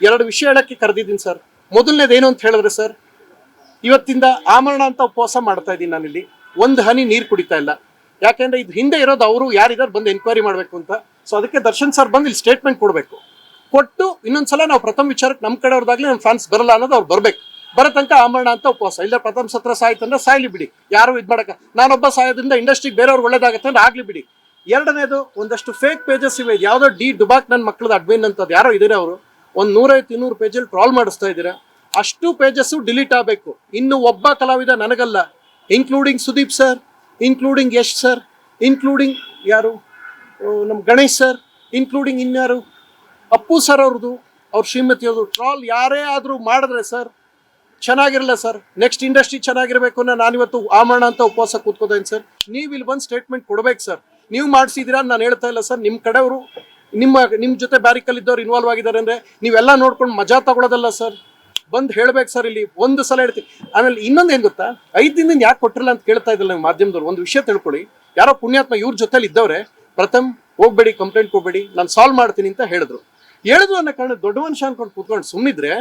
ಎರಡು ವಿಷಯ ಹೇಳಕ್ಕೆ ಕರೆದಿದ್ದೀನಿ ಸರ್. ಏನು ಅಂತ ಹೇಳಿದ್ರೆ ಸರ್, ಇವತ್ತಿಂದ ಆಮರಣ ಅಂತ ಉಪವಾಸ ಮಾಡ್ತಾ ಇದ್ದೀನಿ ನಾನಿಲ್ಲಿ. ಒಂದು ಹನಿ ನೀರು ಕುಡಿತಾ ಇಲ್ಲ. ಯಾಕೆಂದ್ರೆ ಇದು ಹಿಂದೆ ಇರೋದು ಅವರು ಯಾರಿದ್ದಾರೆ ಬಂದು ಎನ್ಕ್ವೈರಿ ಮಾಡಬೇಕು ಅಂತ. ಸೊ ಅದಕ್ಕೆ ದರ್ಶನ್ ಸರ್ ಬಂದು ಇಲ್ಲಿ ಸ್ಟೇಟ್ಮೆಂಟ್ ಕೊಡಬೇಕು. ಕೊಟ್ಟು ಇನ್ನೊಂದ್ಸಲ ನಾವು ಪ್ರಥಮ ವಿಚಾರಕ್ಕೆ ನಮ್ಮ ಕಡೆಯವ್ರದಾಗ್ಲಿ ನಮ್ಮ ಫ್ಯಾನ್ಸ್ ಬರಲ್ಲ ಅನ್ನೋದು ಅವ್ರು ಬರಬೇಕು. ಬರೋ ತನಕ ಆಮರಣ ಅಂತ ಉಪವಾಸ. ಇಲ್ಲ ಪ್ರಥಮ ಸತ್ರ ಸಾಯ್ತಂದ್ರೆ ಸಾಯ್ಲಿ ಬಿಡಿ. ಯಾರು ಇದು ಮಾಡಕ ನಾನೊಬ್ಬ ಸಾಯೋದ್ರಿಂದ ಇಂಡಸ್ಟ್ರಿಗೆ ಬೇರೆಯವ್ರು ಒಳ್ಳೇದಾಗತ್ತೆ ಅಂದ್ರೆ ಆಗ್ಲಿ ಬಿಡಿ. ಎರಡನೇದು, ಒಂದಷ್ಟು ಫೇಕ್ ಪೇಜಸ್ ಇವೆ. ಯಾವುದೋ ಡಿ ಡುಬಾಕ್ ನನ್ನ ಮಕ್ಕಳದ ಅಡ್ಮಿನ್ ಅಂತದ್ದು ಯಾರೋ ಇದ್ದೀರಾ ಅವರು. ಒಂದು ನೂರೈವತ್ತು ಇನ್ನೂರು ಪೇಜಲ್ಲಿ ಟ್ರಾಲ್ ಮಾಡಿಸ್ತಾ ಇದ್ದೀರಾ? ಅಷ್ಟು ಪೇಜಸ್ಸು ಡಿಲೀಟ್ ಆಗಬೇಕು. ಇನ್ನು ಒಬ್ಬ ಕಲಾವಿದ ನನಗಲ್ಲ. Including Sudeep sir including Yash sir including ಯಾರು? ನಮ್ಮ ಗಣೇಶ್ ಸರ್ ಇನ್ಕ್ಲೂಡಿಂಗ್ ಇನ್ಯಾರು? ಅಪ್ಪು ಸರ್ ಅವ್ರದ್ದು, ಅವ್ರ ಶ್ರೀಮತಿ ಅವ್ರದ್ದು. ಟ್ರಾಲ್ ಯಾರೇ ಆದರೂ ಮಾಡಿದ್ರೆ ಸರ್ ಚೆನ್ನಾಗಿರಲ್ಲ ಸರ್ ನೆಕ್ಸ್ಟ್ ಇಂಡಸ್ಟ್ರಿ ಚೆನ್ನಾಗಿರಬೇಕು ಅನ್ನೋ ನಾನಿವತ್ತು ಆಮರಣ ಅಂತ ಉಪವಾಸ ಕೂತ್ಕೋದೇನು ಸರ್ ನೀವು ಇಲ್ಲಿ ಬಂದು ಸ್ಟೇಟ್ಮೆಂಟ್ ಕೊಡ್ಬೇಕು ಸರ್ ನೀವು ಮಾಡಿಸಿದ್ದೀರಾ ನಾನು ಹೇಳ್ತಾ ಇಲ್ಲ ಸರ್ ನಿಮ್ಮ ಕಡೆಯವರು ನಿಮ್ಮ ನಿಮ್ಮ ಜೊತೆ ಬ್ಯಾರಿಕಲ್ ಇದ್ದವ್ರು ಇನ್ವಾಲ್ವ್ ಆಗಿದ್ದಾರೆ ಅಂದರೆ ನೀವೆಲ್ಲ ನೋಡ್ಕೊಂಡು ಮಜಾ ತಗೊಳ್ಳೋದಲ್ಲ ಸರ್ ಬಂದು ಹೇಳ್ಬೇಕು ಸರ್ ಇಲ್ಲಿ, ಒಂದು ಸಲ ಹೇಳ್ತೀನಿ. ಆಮೇಲೆ ಇನ್ನೊಂದು ಏನು ಗೊತ್ತಾ? ಐದು ದಿನದಿಂದ ಯಾಕೆ ಕೊಟ್ಟಿರಲ್ಲ ಅಂತ ಕೇಳ್ತಾ ಇದ್ದಿಲ್ಲ ನೀವು ಮಾಧ್ಯಮದವ್ರು. ಒಂದು ವಿಷಯ ತಿಳ್ಕೊಳ್ಳಿ. ಯಾರೋ ಪುಣ್ಯಾತ್ಮ ಇವ್ರ ಜೊತೆಲಿ ಇದ್ದವ್ರೆ, ಪ್ರಥಮ್ ಹೋಗ್ಬೇಡಿ ಕಂಪ್ಲೇಂಟ್ ಕೊಡಬೇಡಿ, ನಾನು ಸಾಲ್ವ್ ಮಾಡ್ತೀನಿ ಅಂತ ಹೇಳಿದ್ರು. ಹೇಳಿದ್ರು ಅನ್ನೋ ಕಾರಣ ದೊಡ್ಡ ಮನುಷ್ಯ ಅನ್ಕೊಂಡು ಕೂತ್ಕೊಂಡು ಸುಮ್ಮನಿದ್ರೆ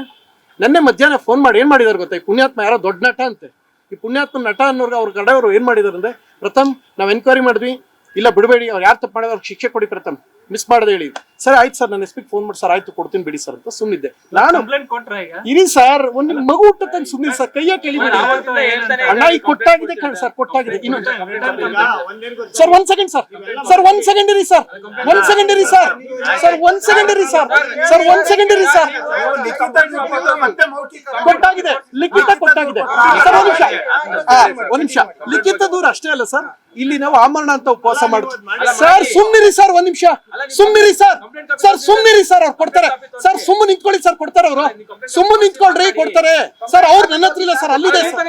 ನೆನ್ನೆ ಮಧ್ಯಾಹ್ನ ಫೋನ್ ಮಾಡಿ ಏನು ಮಾಡಿದಾರೆ ಗೊತ್ತಾ? ಈ ಪುಣ್ಯಾತ್ಮ ಯಾರೋ ದೊಡ್ಡ ನಟ ಅಂತೆ. ಈ ಪುಣ್ಯಾತ್ಮ ನಟ ಅನ್ನೋರ್ಗೆ ಅವ್ರ ಕಡೆಯವರು ಏನು ಮಾಡಿದಾರೆ ಅಂದರೆ, ಪ್ರಥಮ್ ನಾವು ಎನ್ಕ್ವೈರಿ ಮಾಡಿದ್ವಿ. ಇಲ್ಲ ಬಿಡಬೇಡಿ, ಅವ್ರು ಯಾರು ತಪ್ಪು ಮಾಡಿದ್ರು, ಅವ್ರಿಗೆ ಶಿಕ್ಷೆ ಕೊಡಿ ಪ್ರಥಮ್. ಮಿಸ್ ಮಾಡದೆ ಹೇಳಿ. ಸರ್ ಆಯ್ತು ಸರ್ ನನ್ನ ಎಸ್ ಫೋನ್ ಮಾಡಿ ಸರ್ ಆಯ್ತು ಕೊಡ್ತೀನಿ ಬಿಡಿ ಸರ್ ಅಂತ ಸುಮ್ಮನಿದ್ದೆ ನಾನು ಕಂಪ್ಲೇಂಟ್ ಕೊಟ್ರ ಈಗ? ಇರಿ ಸರ್ ಒಂದು ಮಗು ಹುಟ್ಟತಂಗೆ ಸುಮ್ಮನೆ ಸರ್ ಕೈಯ ಕೇಳಿ ಅಣ್ಣ ಈಗ ಕೊಟ್ಟಾಗಿದೆ ಕಣ್ ಸರ್ ಕೊಟ್ಟಾಗಿದೆ. ಇನ್ನೊಂದು. ಸರ್ ಒಂದ್ ಸೆಕೆಂಡ್ ಸರ್. ಸರ್ ಒಂದ್ ಸೆಕೆಂಡ್ ಇರಿ ಸರ್. ಒಂದ್ ಸೆಕೆಂಡ್ ಇರಿ ಸರ್. ಸರ್ ಒಂದ್ ಸೆಕೆಂಡ್ ಇರಿ ಸರ್. ಸರ್ ಒಂದ್ ಸೆಕೆಂಡ್ ಇರಿ ಸರ್. ಕೊಟ್ಟಾಗಿದೆ. ಲಿಖಿತ ಕೊಟ್ಟಾಗಿದೆ. ಸರ್ ಒಂದ್ ನಿಮಿಷ. ಒಂದ್ ನಿಮಿಷ. ಲಿಖಿತ ದೂರ ಅಷ್ಟೇ ಅಲ್ಲ ಸರ್. ಇಲ್ಲಿ ನಾವು ಆಮರಣ ಅಂತ ಉಪವಾಸ ಮಾಡ್ತೀವಿ. ಸರ್ ಸುಮ್ನಿರಿ ಸರ್ ಒಂದ್ ನಿಮಿಷ. ಸುಮ್ನಿರಿ ಸರ್ ಸರ್ ಸುಮ್ನಿರಿ ಸರ್ ಅವ್ರು ಕೊಡ್ತಾರೆ. ಸರ್ ಸುಮ್ಮ ನಿಂತ್ಕೊಳ್ಳಿ ಸರ್ ಕೊಡ್ತಾರೆ ಅವರು. ಸುಮ್ಮ ನಿಂತ್ಕೊಳ್ರಿ ಕೊಡ್ತಾರೆ. ಸರ್ ಅವ್ರು ನನ್ನ ಹತ್ರ ಇಲ್ಲ ಸರ್ ಅಲ್ಲಿದೆ ಸರ್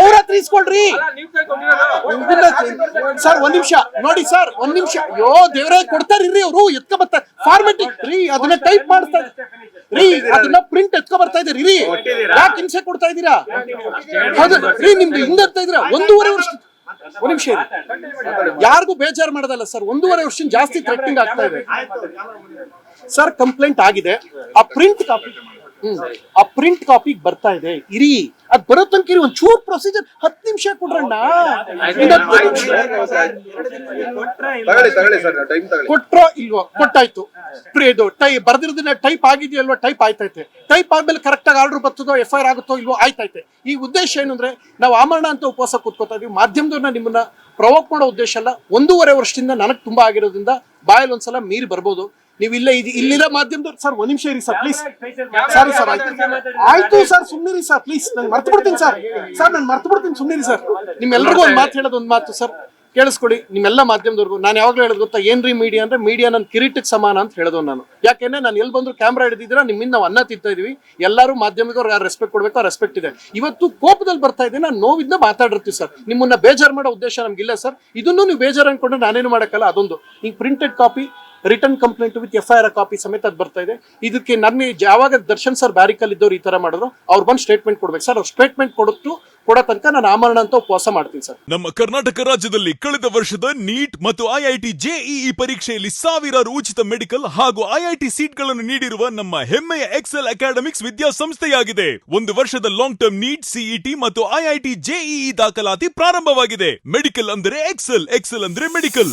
ಅವ್ರ ಹತ್ರ ಇಸ್ಕೊಳ್ರಿ. ಸರ್ ಒಂದ್ ನಿಮಿಷ. ನೋಡಿ ಸರ್ ಒಂದ್ ನಿಮಿಷ. ಯೋ ದೇವರೇ ಕೊಡ್ತಾರೆ ಇರ್ರಿ ಅವರು ಎತ್ಕೊ ಬರ್ತಾರೆ ಫಾರ್ಮೆಟ್ ರೀ ಅದನ್ನ ಟೈಪ್ ಮಾಡ್ತಾರೆ. ರೀ ಅದನ್ನ ಪ್ರಿಂಟ್ ಎತ್ಕೊ ಬರ್ತಾ ಇದೀರಿ ರೀ ಯಾಕೆ ಹಿಂಸೆ ಕೊಡ್ತಾ ಇದೀರಾ ಹೌದು ರೀ ನಿಮ್ದು ಹಿಂದೆ ಇರ್ತಾ ಇದ್ದೀರಾ? ಒಂದೂವರೆ ವರ್ಷ ಒಂದ್ ನಿಮಿಷ. ಯಾರಿಗೂ ಬೇಜಾರು ಮಾಡೋದಲ್ಲ ಸರ್ ಒಂದೂವರೆ ವರ್ಷ ಜಾಸ್ತಿ ಥ್ರೆಟ್ನಿಂಗ್ ಆಗ್ತಾ ಇದೆ. ಸರ್ ಕಂಪ್ಲೇಂಟ್ ಆಗಿದೆ. ಆ ಪ್ರಿಂಟ್ ಕಾಪಿ ಆ ಪ್ರಿಂಟ್ ಕಾಪಿ ಬರ್ತಾ ಇದೆ. ಇರಿ. ಅದ್ ಬರೋ ತನಕ ಇರಿ. ಒಂದ್ ಚೂರ್ ಪ್ರೊಸೀಜರ್ ಹತ್ತು ನಿಮಿಷ. ಕೊಡ್ರಣ್ಣ ಕೊಟ್ರ ಇಲ್ವೋ? ಕೊಟ್ಟಾಯ್ತು. ಪ್ರಿ- ಇದು ಟೈ ಬರ್ದಿರೋದನ್ನ ಟೈಪ್ ಆಗಿದೆಯಲ್ವಾ? ಟೈಪ್ ಆಯ್ತೈತೆ. ಟೈಪ್ ಆದ್ಮೇಲೆ ಕರೆಕ್ಟ್ ಆಗಿ ಆರ್ಡರ್ ಬರ್ತದೋ ಎಫ್ ಐ ಆರ್ ಆಗುತ್ತೋ ಇಲ್ವೋ ಆಯ್ತೈತೆ. ಈ ಉದ್ದೇಶ ಏನು ಅಂದ್ರೆ ನಾವು ಆಮರಣ ಅಂತ ಉಪವಾಸ ಕೂತ್ಕೋತಾ ಇದೀವಿ. ಮಾಧ್ಯಮದವ್ರನ್ನ ನಿಮ್ಮನ್ನ ಪ್ರವೋಕ್ ಮಾಡೋ ಉದ್ದೇಶ ಅಲ್ಲ. ಒಂದೂವರೆ ವರ್ಷದಿಂದ ನನಗೆ ತುಂಬಾ ಆಗಿರೋದ್ರಿಂದ ಬಾಯಲ್ಲಿ ಒಂದ್ಸಲ ಮೀರಿ ಬರ್ಬೋದು. ನೀವು ಇಲ್ಲೇ ಇದು ಇಲ್ಲಿರೋ ಮಾಧ್ಯಮದವ್ರು ಸರ್ ಒಂದ್ ನಿಮಿಷ ಇರಿ ಸರ್ ಪ್ಲೀಸ್ ಸಾರಿ ಸರ್ ಆಯ್ತು. ಆಯ್ತು ಸರ್ ಸುಮ್ಮನಿರಿ ಸರ್ ಪ್ಲೀಸ್ ನಾನು ಮರ್ತು ಬಿಡ್ತೀನಿ ಸರ್. ಸರ್ ನಾನು ಮರ್ತು ಬಿಡ್ತೀನಿ ಸುಮ್ಮನಿರಿ ಸರ್. ನಿಮ್ಮೆಲ್ಲರಿಗೂ ಒಂದು ಮಾತು ಹೇಳೋದು ಒಂದು ಮಾತು ಸರ್. ಕೇಳಿಸ್ಕೊಡಿ ನಿಮ್ಮೆಲ್ಲ ಮಾಧ್ಯಮದವ್ರಿಗೂ. ನಾನು ಯಾವಾಗಲೂ ಹೇಳೋದು ಗೊತ್ತಾ? ಏನ್ರಿ ಮೀಡಿಯಾ ಅಂದ್ರೆ ಮೀಡಿಯಾ ನನ್ನ ಕಿರೀಟಕ್ಕೆ ಸಮಾನ ಅಂತ ಹೇಳೋದು ನಾನು. ಯಾಕೆಂದ್ರೆ ನಾನು ಎಲ್ಲಿ ಬಂದ್ರು ಕ್ಯಾಮ್ರಾ ಹಿಡಿದಿದ್ದೀರಾ? ನಿಮ್ಮಿಂದ ನಾವು ಅನ್ನ ತಿಂತಾ ಇದೀವಿ. ಎಲ್ಲರೂ ಮಾಧ್ಯಮದವ್ರು ಯಾರು ರೆಸ್ಪೆಕ್ಟ್ ಕೊಡಬೇಕು ಆ ರೆಸ್ಪೆಕ್ಟ್ ಇದೆ. ಇವತ್ತು ಕೋಪದಲ್ಲಿ ಬರ್ತಾ ಇದೆ ನಾನು ನೋವಿಂದ ಮಾತಾಡಿರ್ತೀವಿ ಸರ್. ನಿಮ್ಮನ್ನ ಬೇಜಾರು ಮಾಡೋ ಉದ್ದೇಶ ನಮ್ಗಿಲ್ಲ ಸರ್. ಇದನ್ನು ನೀವು ಬೇಜಾರು ಅನ್ಕೊಂಡ್ರೆ ನಾನೇನು ಮಾಡೋಕ್ಕಲ್ಲ ಅದೊಂದು. ಈಗ printed copy return complaint with F I R copy ಸಮೇತ ಅದು ಬರ್ತಾ ಇದೆ. ಇದಕ್ಕೆ ನನ್ನ ಯಾವಾಗ ದರ್ಶನ್ ಸರ್ ಬ್ಯಾರಿಕಲ್ ಇದ್ದವ್ರು ಈ ತರ ಮಾಡಿದ್ರು, ಅವ್ರು ಬಂದು ಸ್ಟೇಟ್ಮೆಂಟ್ ಕೊಡ್ಬೇಕು. ಸರ್, ಅವ್ರು ಸ್ಟೇಟ್ಮೆಂಟ್ ಕೊಡುತ್ತು ಕೊಡೋ ತನಕ ನಾನು ಆಮರಣ ಅಂತ ಉಪವಾಸ ಮಾಡ್ತೀನಿ ಸರ್. ನಮ್ಮ ಕರ್ನಾಟಕ ರಾಜ್ಯದಲ್ಲಿ ಕಳೆದ ವರ್ಷದ ನೀಟ್ ಮತ್ತು ಐಐಟಿ ಜೆಇಇ ಪರೀಕ್ಷೆಯಲ್ಲಿ ಸಾವಿರಾರು ಉಚಿತ ಮೆಡಿಕಲ್ ಹಾಗೂ ಐಐಟಿ ಸೀಟ್ಗಳನ್ನು ನೀಡಿರುವ ನಮ್ಮ ಹೆಮ್ಮೆಯ ಎಕ್ಸೆಲ್ ಅಕಾಡೆಮಿಕ್ಸ್ ವಿದ್ಯಾಸಂಸ್ಥೆಯಾಗಿದೆ. ಒಂದು ವರ್ಷದ ಲಾಂಗ್ ಟರ್ಮ್ ನೀಟ್ ಸಿಇಟಿ ಮತ್ತು ಐಐಟಿ ಜೆಇಇ ದಾಖಲಾತಿ ಪ್ರಾರಂಭವಾಗಿದೆ. ಮೆಡಿಕಲ್ ಅಂದರೆ ಎಕ್ಸೆಲ್ ಎಕ್ಸೆಲ್ ಅಂದ್ರೆ ಮೆಡಿಕಲ್.